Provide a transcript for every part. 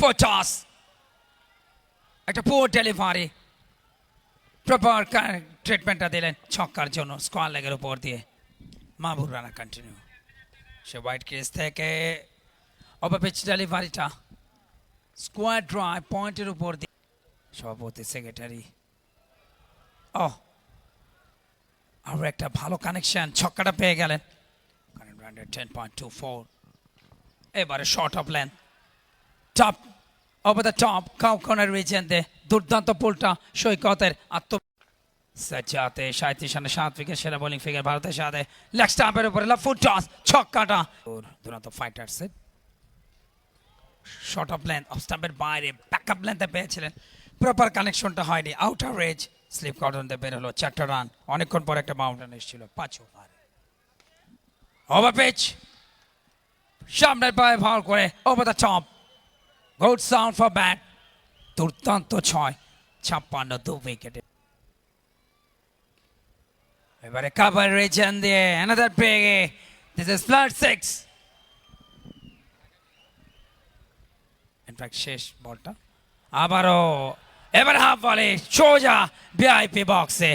toss. একটা পোর delivery proper ট্রিটমেন্টটা দিলেন। ছক্কার জন্য স্কোয়ার লেগের উপর দিয়ে। মাহবুব রানা কন্টিনিউ সে হোয়াইট ক্রিজ থেকে ওভার পিচ ডেলিভারিটা স্কোয়ার ড্রাই পয়েন্টের উপর দিয়ে। সভাপতি সেক্রেটারি ও আর একটা ভালো কানেকশন ছক্কাটা পেয়ে গেলেন। টেন পয়েন্ট টু ফোর এবারে short of length top over the top cow corner দুর্দান্ত পুলটা সৈকতের আত্ম সাঁত্রিশ রানে সাত উইকেট সেরা বোলিং ফিগার ভারতের সাথে। লেগ স্টাম্পের উপরে ফুট টস ছক্কাটা দুরন্ত শর্ট অফ লেন্থ অফ স্টাম্পের বাইরে ব্যাক আপ লেন্থে পেয়েছিলেন। প্রপার কানেকশনটা হয়নি আউটার রেঞ্জ স্লিপ কটনতে বের হলো, চারটা রান অনেকক্ষণ পর একটা মাউন্টেন এসেছিল, পাঁচ ওভার ওভার পিচ সামনের পায়ে ভার করে over the top good sound for bat দুর্দান্ত ছয় ছাপ্পান্ন দু উইকেটে এবারে কাভার রেজেন দিয়ে another পেগে this is flat six in fact শেষ বলটা আবারও এবার হাফ বলে সোজা ভিআইপি বক্সে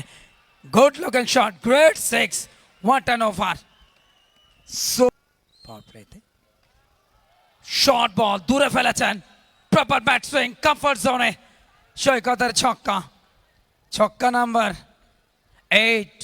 good looking shot great six what an over so power প্লেতে শর্ট বল দূরে ফেলেছেন প্রপার ব্যাট সুইং কমফর্ট জোনে সৈকতের ছক্কা। ছক্কা নাম্বার এইট